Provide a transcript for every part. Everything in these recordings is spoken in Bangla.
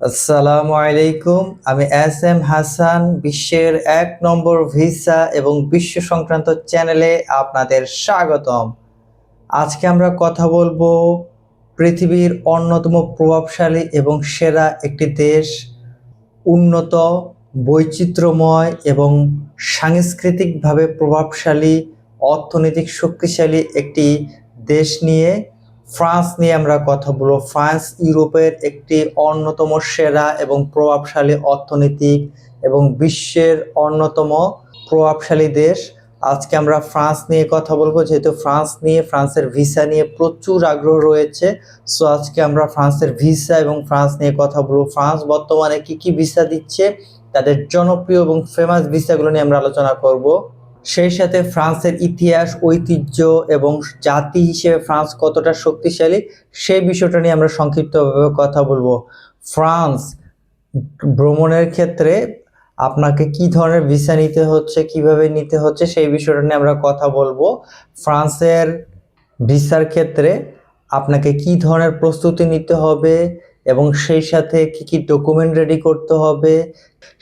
আসসালামু আলাইকুম। আমি এস এম হাসান, বিশ্বের এক নম্বর ভিসা এবং বিশ্ব সংক্রান্ত চ্যানেলে আপনাদের স্বাগতম। আজকে আমরা কথা বলব পৃথিবীর অন্যতম প্রভাবশালী এবং সেরা একটি দেশ, উন্নত, বৈচিত্র্যময় এবং সাংস্কৃতিকভাবে প্রভাবশালী, অর্থনৈতিক শক্তিশালী একটি দেশ নিয়ে ফ্রান্স নিয়ে আমরা কথা বলব। ফ্রান্স ইউরোপের একটি অন্যতম সেরা এবং প্রভাবশালী অর্থনৈতিক এবং বিশ্বের অন্যতম প্রভাবশালী দেশ। আজকে আমরা ফ্রান্স নিয়ে কথা বলব, যেহেতু ফ্রান্স নিয়ে, ফ্রান্সের ভিসা নিয়ে প্রচুর আগ্রহ রয়েছে। সো আজকে আমরা ফ্রান্সের ভিসা এবং ফ্রান্স নিয়ে কথা বলব। ফ্রান্স বর্তমানে কি কি ভিসা দিচ্ছে, তাদের জনপ্রিয় এবং ফেমাস ভিসাগুলো নিয়ে আমরা আলোচনা করব। সেই সাথে ফ্রান্সের ইতিহাস, ঐতিহ্য এবং জাতি হিসেবে ফ্রান্স কতটা শক্তিশালী সেই বিষয়টা নিয়ে আমরা সংক্ষিপ্তভাবে কথা বলব। ফ্রান্স ভ্রমণের ক্ষেত্রে আপনাকে কি ধরনের ভিসা নিতে হচ্ছে, কীভাবে নিতে হচ্ছে, সেই বিষয়টা নিয়ে আমরা কথা বলব। ফ্রান্সের ভিসার ক্ষেত্রে আপনাকে কি ধরনের প্রস্তুতি নিতে হবে এবং সেই সাথে কি কি ডকুমেন্ট রেডি করতে হবে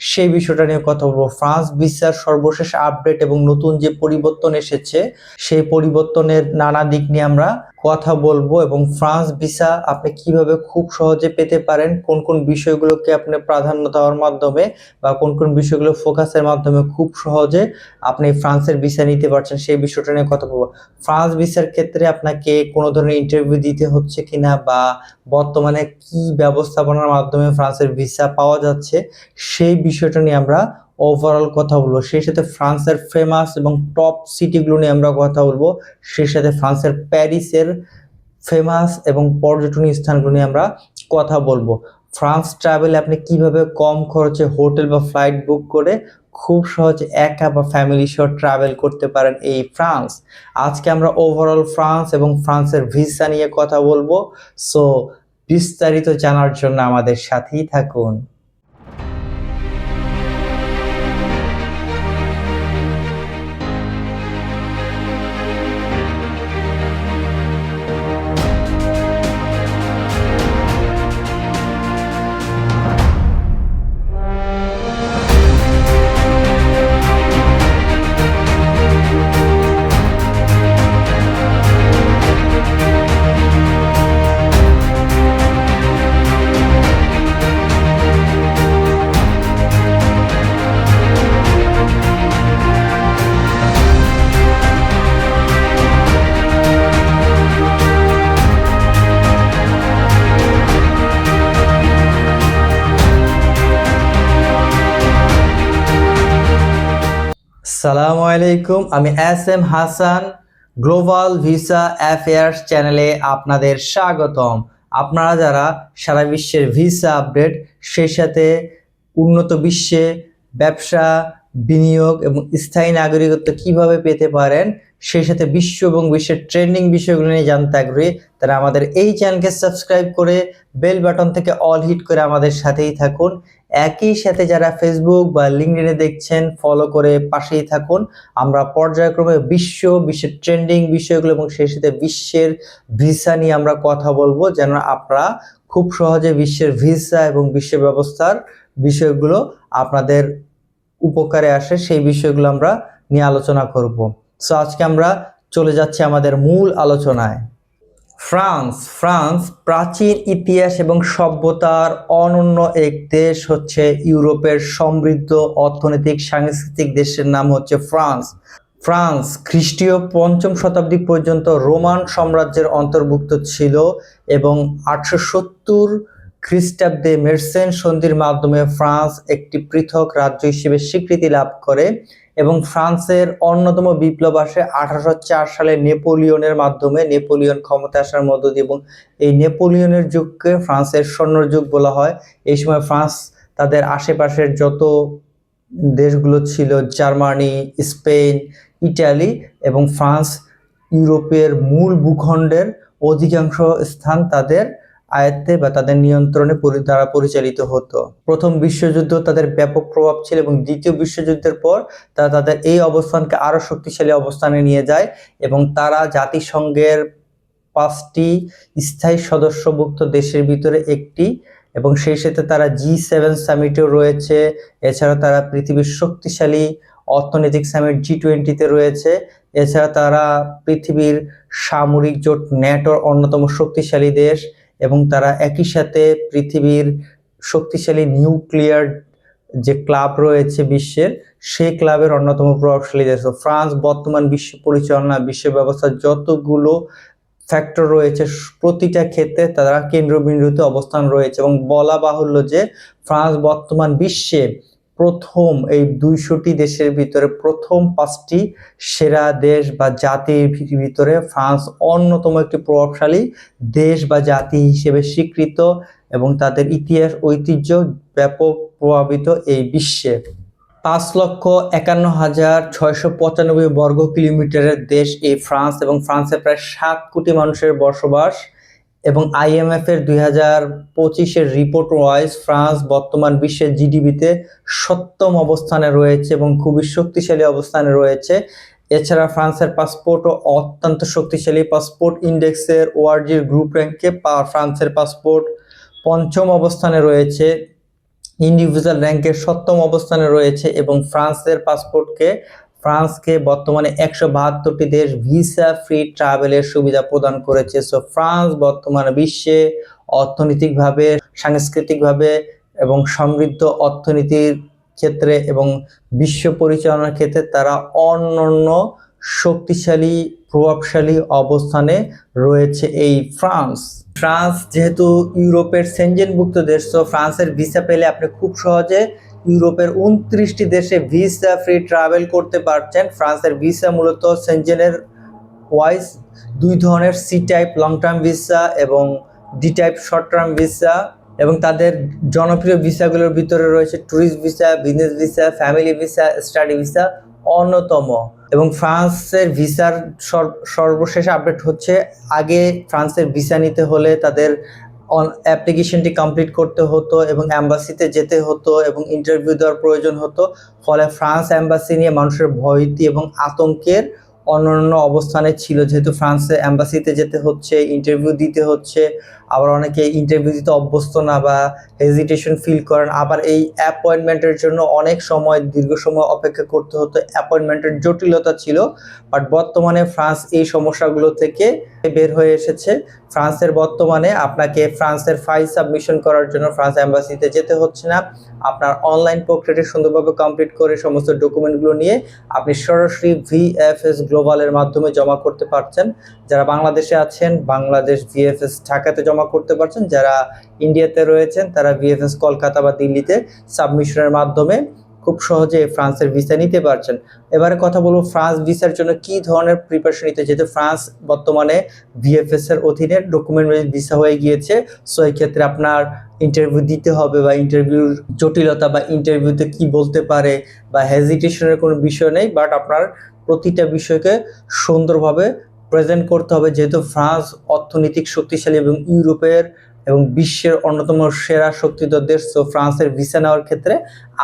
সেই বিষয়টা নিয়ে কথা বলব। ফ্রান্স ভিসার সর্বশেষ আপডেট এবং নতুন যে পরিবর্তন এসেছে, সেই পরিবর্তনের নানা দিক নিয়ে আমরা কথা বলব এবং ফ্রান্স ভিসা আপনি কীভাবে খুব সহজে পেতে পারেন, কোন কোন বিষয়গুলোকে আপনি প্রাধান্য দেওয়ার মাধ্যমে বা কোন কোন বিষয়গুলো ফোকাসের মাধ্যমে খুব সহজে আপনি ফ্রান্সের ভিসা নিতে পারছেন, সেই বিষয়টা নিয়ে কথা বলব। ফ্রান্স ভিসার ক্ষেত্রে আপনাকে কোনো ধরনের ইন্টারভিউ দিতে হচ্ছে কিনা বা বর্তমানে কি ব্যবস্থাপনার মাধ্যমে ফ্রান্সের ভিসা পাওয়া যাচ্ছে সেই বিষয়টা নিয়ে আমরা ওভারঅল কথা বলব। সেই সাথে ফ্রান্সের ফেমাস এবং টপ সিটিগুলো নিয়ে আমরা কথা বলব। সেই সাথে ফ্রান্সের প্যারিসের ফেমাস এবং পর্যটনীয় স্থানগুলো নিয়ে আমরা কথা বলব। ফ্রান্স ট্রাভেলে আপনি কীভাবে কম খরচে হোটেল বা ফ্লাইট বুক করে খুব সহজে একা বা ফ্যামিলি সহ ট্রাভেল করতে পারেন এই ফ্রান্স। আজকে আমরা ওভারঅল ফ্রান্স এবং ফ্রান্সের ভিসা নিয়ে কথা বলব। সো বিস্তারিত জানার জন্য আমাদের সাথেই থাকুন। সালামু আলাইকুম। আমি S M Hasan global visa affairs চ্যানেলে আপনাদের স্বাগতম। আপনারা যারা সারা বিশ্বের ভিসা আপডেট, সেই সাথে উন্নত বিশ্বে ব্যবসা, বিনিয়োগ এবং স্থায়ী নাগরিকত্ব কীভাবে পেতে পারেন, সেই সাথে বিশ্ব এবং বিশ্বের ট্রেন্ডিং বিষয়গুলো নিয়ে জানতে আগ্রহী, তারা আমাদের এই চ্যানেলকে সাবস্ক্রাইব করে বেল বাটন থেকে অল হিট করে আমাদের সাথেই থাকুন। একই সাথে যারা ফেসবুক বা লিঙ্কডিনে দেখছেন ফলো করে পাশেই থাকুন। আমরা পর্যায়ক্রমে বিশ্ব, বিশ্বের ট্রেন্ডিং বিষয়গুলো এবং সেই সাথে বিশ্বের ভিসা নিয়ে আমরা কথা বলব, যেন আপনারা খুব সহজে বিশ্বের ভিসা এবং বিশ্ব ব্যবস্থার বিষয়গুলো আপনাদের উপকারে আসে, সেই বিষয়গুলো আমরা নিয়ে আলোচনা করব। সো আজকে আমরা চলে যাচ্ছি আমাদের মূল আলোচনায়। ফ্রান্স ফ্রান্স প্রাচীন ইতিহাস এবং সভ্যতার অনন্য এক দেশ হচ্ছে ইউরোপের সমৃদ্ধ অর্থনৈতিক, সাংস্কৃতিক দেশের নাম হচ্ছে ফ্রান্স। ফ্রান্স খ্রিস্টীয় পঞ্চম শতাব্দী পর্যন্ত রোমান সাম্রাজ্যের অন্তর্ভুক্ত ছিল এবং আটশো সত্তর খ্রিস্টাব্দে মেরসেন সন্ধির মাধ্যমে ফ্রান্স একটি পৃথক রাজ্য হিসেবে স্বীকৃতি লাভ করে এবং ফ্রান্সের অন্যতম বিপ্লব আসে আঠারোশো চার সালে নেপোলিয়নের মাধ্যমে। নেপোলিয়ন ক্ষমতা আসার মধ্য দিয়ে এবং এই নেপোলিয়নের যুগকে ফ্রান্সের স্বর্ণযুগ বলা হয়। এই সময় ফ্রান্স তাদের আশেপাশের যত দেশগুলো ছিল, জার্মানি, স্পেন, ইটালি এবং ফ্রান্স ইউরোপের মূল ভূখণ্ডের অধিকাংশ স্থান তাদের আয়ত্তে বা তাদের নিয়ন্ত্রণে দ্বারা পরিচালিত হতো। প্রথম বিশ্বযুদ্ধ তাদের ব্যাপক প্রভাব ছিল এবং দ্বিতীয় বিশ্বযুদ্ধের পর তারা তাদের এই অবস্থানকে আরও শক্তিশালী অবস্থানে নিয়ে যায় এবং তারা জাতিসংঘের পাঁচটি স্থায়ী সদস্যভুক্ত দেশের ভিতরে একটি এবং সেই সাথে তারা জি সেভেন সামিটেও রয়েছে। এছাড়া তারা পৃথিবীর শক্তিশালী অর্থনৈতিক সামিট জি টোয়েন্টিতে রয়েছে। এছাড়া তারা পৃথিবীর সামরিক জোট ন্যাটোর অন্যতম শক্তিশালী দেশ। এবং তারা একই সাথে পৃথিবীর শক্তিশালী নিউক্লিয়ার যে ক্লাব রয়েছে বিশ্বের, সেই ক্লাবের অন্যতম প্রভাবশালী দেশ। ফ্রান্স বর্তমান বিশ্ব পরিচালনা, বিশ্ব ব্যবস্থার যতগুলো ফ্যাক্টর রয়েছে, প্রতিটা ক্ষেত্রে তারা কেন্দ্রবিন্দুতে অবস্থান রয়েছে এবং বলা বাহুল্য যে ফ্রান্স বর্তমান বিশ্বে প্রথম, এই দুইশোটি দেশের ভিতরে প্রথম পাঁচটি সেরা দেশ বা জাতির ভিতরে ফ্রান্স অন্যতম একটি প্রভাবশালী দেশ বা জাতি হিসেবে স্বীকৃত এবং তাদের ইতিহাস, ঐতিহ্য ব্যাপক প্রভাবিত এই বিশ্বে। পাঁচ লক্ষ একান্ন হাজার ছয়শো পঁচানব্বই বর্গ কিলোমিটারের দেশ এই ফ্রান্স এবং ফ্রান্সে প্রায় সাত কোটি মানুষের বসবাস এবং আইএমএফ এর দুই হাজার পঁচিশের রিপোর্ট ওয়াইজ ফ্রান্স বর্তমান বিশ্বের জিডিপিতে সপ্তম অবস্থানে রয়েছে এবং খুবই শক্তিশালী অবস্থানে রয়েছে। এছাড়া ফ্রান্সের পাসপোর্টও অত্যন্ত শক্তিশালী পাসপোর্ট ইন্ডেক্সের ওয়ার্জির গ্রুপ র্যাঙ্কে ফ্রান্সের পাসপোর্ট পঞ্চম অবস্থানে রয়েছে। ইন্ডিভিজুয়াল র্যাঙ্কের সপ্তম অবস্থানে রয়েছে এবং ফ্রান্সের পাসপোর্টকে ফ্রান্সকে বর্তমানে একশো বাহাত্তরটি দেশ ভিসা ফ্রি ট্রাভেলের সুবিধা প্রদান করেছে। সো ফ্রান্স বর্তমানে বিশ্বে অর্থনৈতিকভাবে, সাংস্কৃতিকভাবে এবং সমৃদ্ধ অর্থনীতির ক্ষেত্রে এবং বিশ্ব পরিচালনার ক্ষেত্রে তারা অন্যান্য শক্তিশালী, প্রভাবশালী অবস্থানে রয়েছে এই ফ্রান্স। ফ্রান্স যেহেতু ইউরোপের সেনজেনভুক্ত দেশ তো ফ্রান্সের ভিসা পেলে আপনি খুব সহজে ইউরোপের উনত্রিশটি দেশে ভিসা ফ্রি ট্রাভেল করতে পারছেন। ফ্রান্সের ভিসা মূলত সেনজেনের ওয়াইজ দুই ধরনের C type long term visa এবং D type short term visa এবং তাদের জনপ্রিয় ভিসাগুলোর ভিতরে রয়েছে tourist visa business visa family visa study visa অন্যতম। এবং ফ্রান্সের ভিসার সর্ব- সর্বশেষ আপডেট হচ্ছে আগে ফ্রান্সের ভিসা নিতে হলে তাদের অ্যাপ্লিকেশনটি কমপ্লিট করতে হতো এবং অ্যাম্বাসিতে যেতে হতো এবং ইন্টারভিউ দেওয়ার প্রয়োজন হতো। ফলে ফ্রান্স অ্যাম্বাসি নিয়ে মানুষের ভয়তি এবং আতঙ্কের অন্যান্য অবস্থানে ছিল। যেহেতু ফ্রান্সে অ্যাম্বাসিতে যেতে হচ্ছে, ইন্টারভিউ দিতে হচ্ছে আবার অনেকে ইন্টারভিউ দিতে অভ্যস্ত না বা হেজিটেশন ফিল করেন। আবার এই অ্যাপয়েন্টমেন্টের জন্য অনেক সময়, দীর্ঘ সময় অপেক্ষা করতে হতো। অ্যাপয়েন্টমেন্টের জটিলতা ছিল বাট বর্তমানে ফ্রান্স এই সমস্যাগুলো থেকে বের হয়ে এসেছে। ফ্রান্সের বর্তমানে আপনাকে ফ্রান্সের ফাইল সাবমিশন করার জন্য ফ্রান্স অ্যাম্বাসিতে যেতে হচ্ছে না। আপনার অনলাইন প্রক্রিয়াটি সুন্দরভাবে কমপ্লিট করে সমস্ত ডকুমেন্টগুলো নিয়ে আপনি সরাসরি ভিএফএস গ্লোবালের মাধ্যমে জমা করতে পারছেন। যারা বাংলাদেশে আছেন, বাংলাদেশ ভিএফএস ঢাকাতে জমা করতে পারছেন, যারা ইন্ডিয়াতে রয়েছেন, তারা ভিএফএস কলকাতা বা দিল্লিতে সাবমিশনের মাধ্যমে খুব সহজে ফ্রান্সের ভিসা নিতে পারছেন। এবারে কথা বলব ফ্রান্স ভিসার জন্য কি ধরনের প্রিপারেশন নিতে যেহেতু ফ্রান্স বর্তমানে ভিএফএস এর অধীনে ডকুমেন্ট ভিসা হয়ে গিয়েছে সো এই ক্ষেত্রে আপনার ইন্টারভিউ দিতে হবে বা ইন্টারভিউর জটিলতা বা ইন্টারভিউতে কি বলতে পারে বা হেজিটেশনের কোনো বিষয় নেই বাট আপনার প্রতিটা বিষয়কে সুন্দরভাবে প্রেজেন্ট করতে হবে যেহেতু ফ্রান্স অর্থনৈতিক শক্তিশালী এবং ইউরোপের এবং বিশ্বের অন্যতম সেরা শক্তিধর দেশ তো ফ্রান্সের ভিসা নেওয়ার ক্ষেত্রে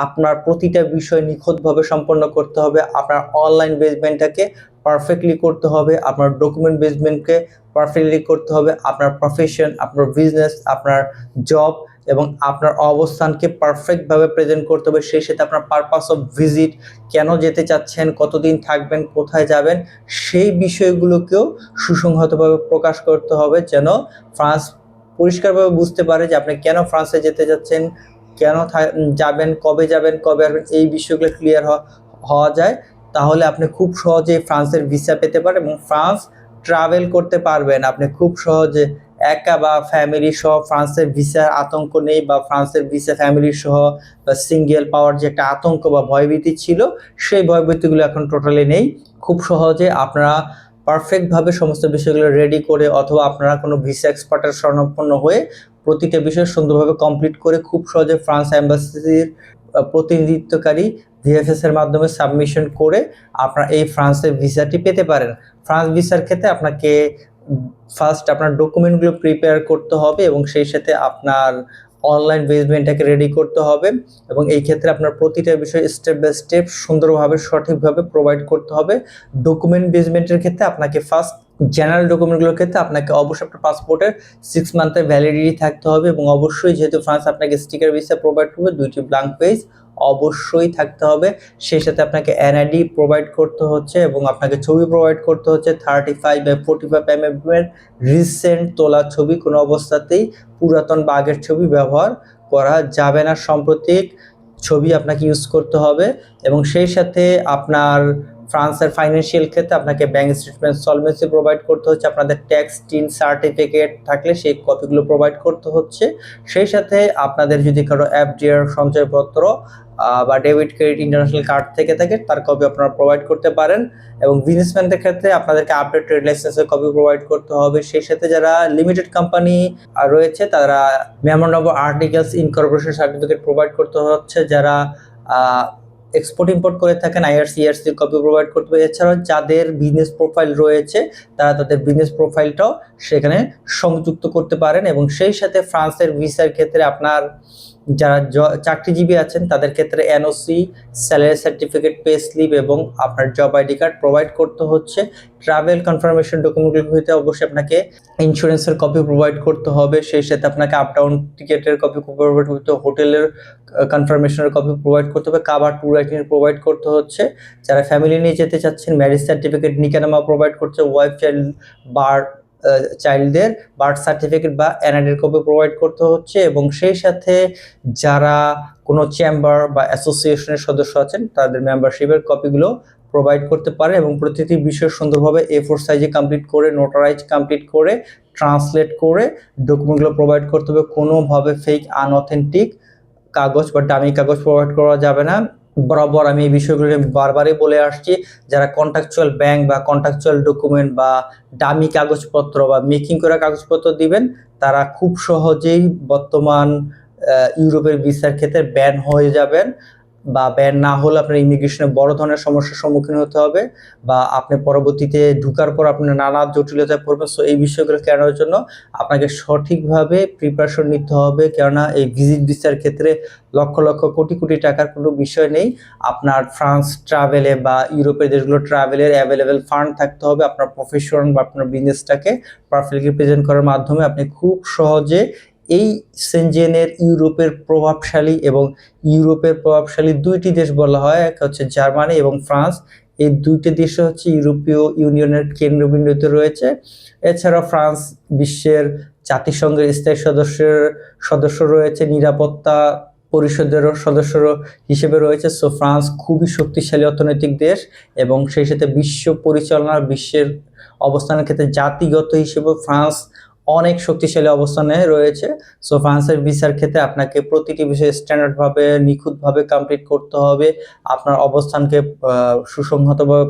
আপনার প্রতিটা বিষয় নিখুঁতভাবে সম্পন্ন করতে হবে। আপনার অনলাইন বেসমেন্টটাকে পারফেক্টলি করতে হবে, আপনার ডকুমেন্ট বেসমেন্টকে পারফেক্টলি করতে হবে, আপনার প্রফেশন আপনার বিজনেস আপনার জব এবং আপনার অবস্থানকে পারফেক্টভাবে প্রেজেন্ট করতে হবে, সেই সাথে আপনার পারপাস অফ ভিজিট কেন যেতে চাচ্ছেন, কতদিন থাকবেন, কোথায় যাবেন, সেই বিষয়গুলোকেও সুসংহতভাবে প্রকাশ করতে হবে যেন ফ্রান্স পরিষ্কারভাবে বুঝতে পারে যে আপনি কেন ফ্রান্সে যেতে যাচ্ছেন, কেন যাবেন, কবে যাবেন, কবে আসবেন, এই বিষয়গুলো ক্লিয়ার হওয়া যায়। তাহলে আপনি খুব সহজেই ফ্রান্সের ভিসা পেতে পারেন এবং ফ্রান্স ট্রাভেল করতে পারবেন। আপনি খুব সহজে একা বা ফ্যামিলি সহ ফ্রান্সের ভিসার আতঙ্ক নেই বা ফ্রান্সের ভিসা ফ্যামিলি সহ বা সিঙ্গেল পাওয়ার যে একটা আতঙ্ক বা ভয়ভীতি ছিল, সেই ভয়ভীতিগুলো এখন টোটালি নেই। খুব সহজে আপনারা পারফেক্টভাবে সমস্ত বিষয়গুলো রেডি করে অথবা আপনারা কোনো ভিসা এক্সপার্টের স্বর্ণাপন্ন হয়ে প্রতিটা বিষয় সুন্দরভাবে কমপ্লিট করে খুব সহজে ফ্রান্স অ্যাম্বাসির প্রতিনিধিত্বকারী ভিএফএস এর মাধ্যমে সাবমিশন করে আপনার এই ফ্রান্সের ভিসাটি পেতে পারেন। ফ্রান্স ভিসার ক্ষেত্রে আপনাকে ফার্স্ট আপনার ডকুমেন্টগুলো প্রিপেয়ার করতে হবে এবং সেই সাথে আপনার অনলাইন বেসমেন্টটাকে রেডি করতে হবে এবং এই ক্ষেত্রে আপনার প্রতিটা বিষয় স্টেপ বাই স্টেপ সুন্দরভাবে, সঠিকভাবে প্রোভাইড করতে হবে। ডকুমেন্ট বেসমেন্টের ক্ষেত্রে আপনাকে ফার্স্ট জেনারেল ডকুমেন্টগুলোর ক্ষেত্রে আপনাকে অবশ্যই আপনার পাসপোর্টের সিক্স মান্থের ভ্যালিডিটি থাকতে হবে এবং অবশ্যই যেহেতু ফ্রান্স আপনাকে স্টিকার ভিসা প্রোভাইড করবে, দুইটি ব্ল্যাঙ্ক পেজ অবশ্যই থাকতে হবে। সেই সাথে আপনাকে এনআইডি প্রোভাইড করতে হচ্ছে এবং আপনাকে ছবি প্রোভাইড করতে হচ্ছে। Thirty five by forty five M এর রিসেন্ট তোলা ছবি কোনো অবস্থাতেই পুরাতন বা আগের ছবি ব্যবহার করা যাবে না। সাম্প্রতিক ছবি আপনাকে ইউজ করতে হবে এবং সেই সাথে আপনার ফ্রান্সের ফাইন্যান্সিয়াল ক্ষেত্রে আপনাকে ব্যাংক স্টেটমেন্ট সলভেন্সি প্রোভাইড করতে হচ্ছে। আপনাদের ট্যাক্স টিন সার্টিফিকেট থাকলে সেই কপিগুলো প্রোভাইড করতে হচ্ছে। সেই সাথে আপনাদের যদি কারও এফডিআর সঞ্চয়পত্র বা ডেবিট ক্রেডিট ইন্টারন্যাশনাল কার্ড থেকে থাকে, তার কপি আপনারা প্রোভাইড করতে পারেন। এবং বিজনেসম্যানদের ক্ষেত্রে আপনাদেরকে আপডেট ট্রেড লাইসেন্সের কপি প্রোভাইড করতে হবে। সেই সাথে যারা লিমিটেড কোম্পানি রয়েছে, তারা memorandum articles incorporation certificate provide করতে হচ্ছে। যারা এক্সপোর্ট ইম্পোর্ট করে থাকেন আইআরসি ইআরসি কপি প্রোভাইড করতে হবে। এছাড়াও যাদের বিজনেস প্রোফাইল রয়েছে, তারা তাদের বিজনেস প্রোফাইলটাও সেখানে সংযুক্ত করতে পারেন এবং সেই সাথে ফ্রান্সের ভিসার ক্ষেত্রে আপনার যারা চাকরিজীবী আছেন, তাদের ক্ষেত্রে NOC salary certificate pay slip এবং আপনার জব আইডি কার্ড প্রোভাইড করতে হচ্ছে। ট্রাভেল কনফার্মেশন ডকুমেন্টগুলো হইতে অবশ্যই আপনাকে ইন্স্যুরেন্সের কপি প্রোভাইড করতে হবে। সেই সাথে আপনাকে আপ ডাউন টিকেটের কপি প্রোভাইড করতে হবে হোটেলের কনফার্মেশনের কপি প্রোভাইড করতে হবে। কাবার ট্যুর রাইটিং প্রোভাইড করতে হচ্ছে। যারা ফ্যামিলি নিয়ে যেতে চাচ্ছেন ম্যারেজ সার্টিফিকেট নিকানামা প্রোভাইড করছে ওয়াইফ চাইল্ড বার্থ চাইল্ডদের বার্থ সার্টিফিকেট বা এনআইডির কপি প্রোভাইড করতে হচ্ছে এবং সেই সাথে যারা কোনো চেম্বার বা অ্যাসোসিয়েশনের সদস্য আছেন, তাদের মেম্বারশিপের কপিগুলো প্রোভাইড করতে পারে এবং প্রতিটি বিষয় সুন্দরভাবে এ ফোর সাইজে কমপ্লিট করে নোটারাইজ কমপ্লিট করে ট্রান্সলেট করে ডকুমেন্টগুলো প্রোভাইড করতে হবে। কোনোভাবে ফেক আনঅথেন্টিক কাগজ বা ডামি কাগজ প্রোভাইড করা যাবে না। বরাবর আমি এই বিষয়গুলো বারবারই বলে আসছি, যারা কন্ট্রাকচুয়াল ব্যাংক বা কন্ট্রাকচুয়াল ডকুমেন্ট বা দামি কাগজপত্র বা মেকিং করা কাগজপত্র দিবেন, তারা খুব সহজেই বর্তমান ইউরোপের ভিসার ক্ষেত্রে ব্যান হয়ে যাবেন। বা ব্যান না হলে আপনার ইমিগ্রেশনে বড় ধরনের সমস্যার সম্মুখীন হতে হবে বা আপনি পরবর্তীতে ঢুকার পর আপনি নানা জটিলতায় পড়বেন। সো এই বিষয়গুলো কেনার জন্য আপনাকে সঠিকভাবে প্রিপারেশন নিতে হবে। কেননা এই ভিজিট ভিসার ক্ষেত্রে লক্ষ লক্ষ কোটি কোটি টাকার কোনো বিষয় নেই। আপনার ফ্রান্স ট্রাভেলে বা ইউরোপের দেশগুলো ট্রাভেলের অ্যাভেলেবেল ফান্ড থাকতে হবে। আপনার প্রফেশন বা আপনার বিজনেসটাকে পারফেক্টলি প্রেজেন্ট করার মাধ্যমে আপনি খুব সহজে এই সেনজেনের ইউরোপের প্রভাবশালী এবং ইউরোপের প্রভাবশালী দুইটি দেশ বলা হয়, এক হচ্ছে জার্মানি এবং ফ্রান্স। এই দুইটি দেশ হচ্ছে ইউরোপীয় ইউনিয়নের কেন্দ্রবিন্দুতে রয়েছে। এছাড়া ফ্রান্স বিশ্বের জাতিসংঘের স্থায়ী সদস্যের সদস্য রয়েছে, নিরাপত্তা পরিষদেরও সদস্য হিসেবে রয়েছে। সো ফ্রান্স খুবই শক্তিশালী অর্থনৈতিক দেশ এবং সেই সাথে বিশ্ব পরিচালনার বিশ্বের অবস্থানের ক্ষেত্রে জাতিগত হিসেবে ফ্রান্স অনেক শক্তিশালী অবস্থানে রয়েছে। সো ফ্রান্সের ভিসার ক্ষেত্রে আপনাকে প্রতিটি বিষয়ে স্ট্যান্ডার্ডভাবে নিখুঁতভাবে কমপ্লিট করতে হবে। আপনার অবস্থানকে সুসংহতভাবে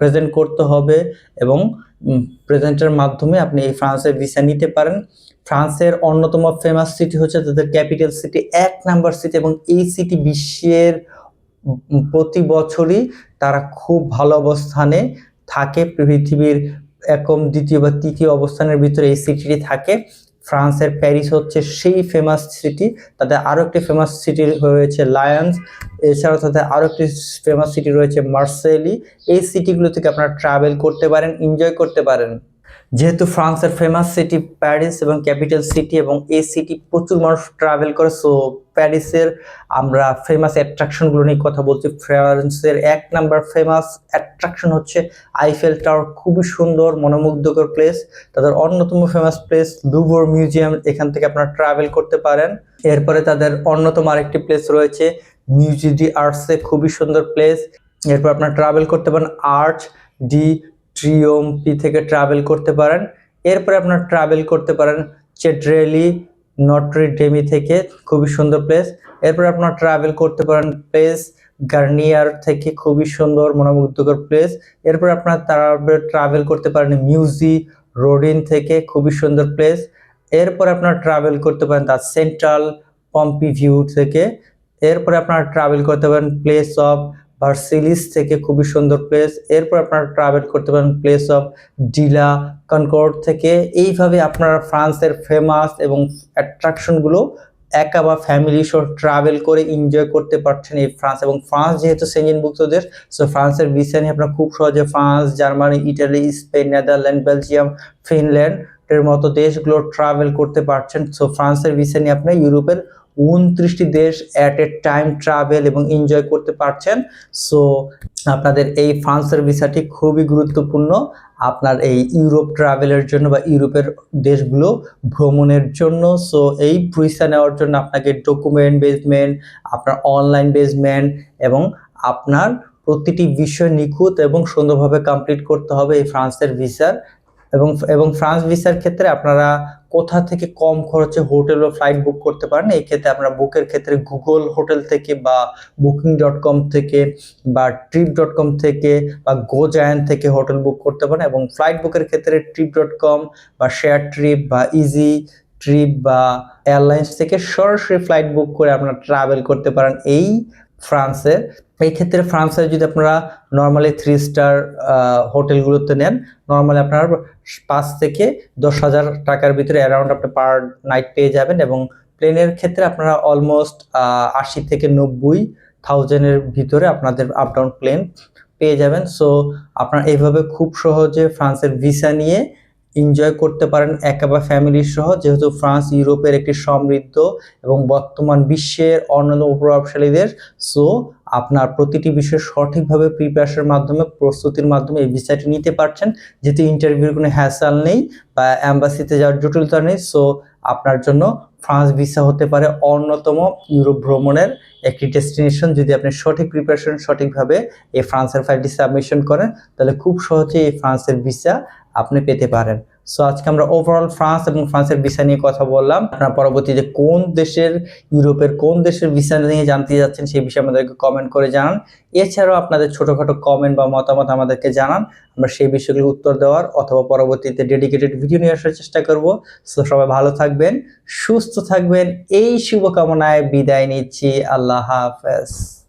প্রেজেন্ট করতে হবে এবং প্রেজেন্টের মাধ্যমে আপনি এই ফ্রান্সের ভিসা নিতে পারেন। ফ্রান্সের অন্যতম ফেমাস সিটি হচ্ছে তাদের ক্যাপিটাল সিটি এক নাম্বার সিটি এবং এই সিটি বিশ্বের প্রতি বছরই তারা খুব ভালো অবস্থানে থাকে। পৃথিবীর একম দ্বিতীয় বা তৃতীয় অবস্থানের ভিতরে এই সিটিটি থাকে। ফ্রান্সের প্যারিস হচ্ছে সেই ফেমাস সিটি তাদের আরও একটি ফেমাস সিটি রয়েছে লায়ন্স এছাড়াও তাদের আরও একটি ফেমাস সিটি রয়েছে মার্সেলি এই সিটিগুলো থেকে আপনারা ট্রাভেল করতে পারেন এনজয় করতে পারেন। যেহেতু ফ্রান্সের ফেমাস সিটি প্যারিস এবং ক্যাপিটাল সিটি এবং এই সিটি প্রচুর মানুষ ট্রাভেল করে সো প্যারিসের আমরা ফেমাস অ্যাট্রাকশনগুলো নিয়ে কথা বলছি। ফ্রান্সের এক নাম্বার ফেমাস অ্যাট্রাকশন হচ্ছে আইফেল টাওয়ার খুবই সুন্দর, মনোমুগ্ধকর প্লেস তাদের অন্যতম ফেমাস প্লেস লুভর মিউজিয়াম এখান থেকে আপনারা ট্রাভেল করতে পারেন। এরপরে তাদের অন্যতম আরেকটি প্লেস রয়েছে মিউজিয়াম ডি আর্টসে খুবই সুন্দর প্লেস এরপর আপনারা ট্রাভেল করতে পারেন আর্ট ডি ট্রিওমপি থেকে ট্রাভেল করতে পারেন। এরপরে আপনারা ট্রাভেল করতে পারেন চেট্রেলি নটরি ডেমি থেকে, খুবই সুন্দর প্লেস এরপর আপনারা ট্রাভেল করতে পারেন প্লেস গার্নিয়ার থেকে, খুবই সুন্দর, মনোমুগ্ধকর প্লেস এরপর আপনারা ট্রাভেল করতে পারেন মিউজি রোডিন থেকে, খুবই সুন্দর প্লেস এরপর আপনারা ট্রাভেল করতে পারেন দ্য সেন্ট্রাল পম্পি ভিউ থেকে। এরপরে আপনারা ট্রাভেল করতে পারেন প্লেস অফ ভার্সিলিস থেকে খুবই সুন্দর প্লেস এরপর আপনারা ট্রাভেল করতে পারেন প্লেস অফ ডিলা কনকর্ড থেকে। এইভাবে আপনারা ফ্রান্সের ফেমাস এবং অ্যাট্রাকশনগুলো একা বা ফ্যামিলি সহ ট্রাভেল করে এনজয় করতে পারছেন এই ফ্রান্স এবং ফ্রান্স যেহেতু সেঞ্জিনভুক্ত দেশ সো ফ্রান্সের ভিসা নিয়ে আপনারা খুব সহজে France Germany Italy Spain Netherland Belgium Finland এর মতো দেশগুলো ট্রাভেল করতে পারছেন। সো ফ্রান্সের ভিসা নিয়ে আপনি ইউরোপের উনত্রিশটি দেশ অ্যাট এ টাইম ট্রাভেল এবং এনজয় করতে পারছেন। সো আপনাদের এই ফ্রান্সের ভিসাটি খুবই গুরুত্বপূর্ণ। আপনার এই ইউরোপ ট্রাভেলের জন্য বা ইউরোপের দেশগুলো ভ্রমণের জন্য। সো এই ভিসা নেওয়ার জন্য আপনাকে ডকুমেন্ট বেসমেন্ট আপনার অনলাইন বেসমেন্ট এবং আপনার প্রতিটি বিষয় নিখুঁত এবং সুন্দরভাবে কমপ্লিট করতে হবে এই ফ্রান্সের ভিসার। এবং এবং ফ্রান্স ভিসার ক্ষেত্রে আপনারা কোথা থেকে কম খরচে হোটেল বা ফ্লাইট বুক করতে পারেন, এই ক্ষেত্রে আপনারা বুকের ক্ষেত্রে গুগল হোটেল থেকে বা বুকিং ডট কম থেকে বা ট্রিপ ডট কম থেকে বা গো থেকে হোটেল বুক করতে পারেন এবং ফ্লাইট বুকের ক্ষেত্রে ট্রিপ ডট কম বা শেয়ার ট্রিপ বা ইজি ট্রিপ বা এয়ারলাইন্স থেকে সরাসরি ফ্লাইট বুক করে আপনারা ট্রাভেল করতে পারেন। এই ফ্রান্সের। এই ক্ষেত্রে ফ্রান্সের যদি আপনারা নর্মালি থ্রি স্টার হোটেলগুলোতে নেন নর্মালি আপনার পাঁচ থেকে দশ হাজার টাকার ভিতরে অ্যারাউন্ড আপনি পার নাইট পেয়ে যাবেন এবং প্লেনের ক্ষেত্রে আপনারা অলমোস্ট আশি থেকে নব্বই থাউজেন্ডের ভিতরে আপনাদের আপ ডাউন প্লেন পেয়ে যাবেন। সো আপনারা এইভাবে খুব সহজে ফ্রান্সের ভিসা নিয়ে এনজয় করতে পারেন একা বা ফ্যামিলি সহ, যেহেতু ফ্রান্স ইউরোপের একটি সমৃদ্ধ এবং বর্তমান বিশ্বের অন্যতম প্রভাবশালী দেশ সো আপনার প্রতিটি বিষয়ে সঠিকভাবে প্রিপারেশনের মাধ্যমে, প্রস্তুতির মাধ্যমে এই ভিসাটি নিতে পারছেন। যেহেতু ইন্টারভিউর কোনো হ্যাসাল নেই বা অ্যাম্বাসিতে যাওয়ার জটিলতা নেই সো আপনার জন্য ফ্রান্স ভিসা হতে পারে অন্যতম ইউরোপ ভ্রমণের একটি ডেস্টিনেশন যদি আপনি সঠিক প্রিপারেশন সঠিকভাবে এই ফ্রান্সের ফাইলটি সাবমিশন করেন, তাহলে খুব সহজেই এই ফ্রান্সের ভিসা আপনি পেতে পারেন। সো আজকে আমরা ওভারঅল ফ্রান্স এবং ফ্রান্সের ভিসা নিয়ে কথা বললাম। আপনারা পরবর্তীতে কোন দেশের, ইউরোপের কোন দেশের ভিসা নিয়ে জানতে যাচ্ছেন সেই বিষয়ে আমাদেরকে কমেন্ট করে জানান। এছাড়াও আপনাদের ছোটখাটো কমেন্ট বা মতামত আমাদেরকে জানান। আমরা সেই বিষয়গুলো উত্তর দেওয়ার অথবা পরবর্তীতে ডেডিকেটেড ভিডিও নিয়ে আসার চেষ্টা করব। সো সবাই ভালো থাকবেন, সুস্থ থাকবেন। এই শুভকামনায় বিদায় নিচ্ছি। আল্লাহ হাফেজ।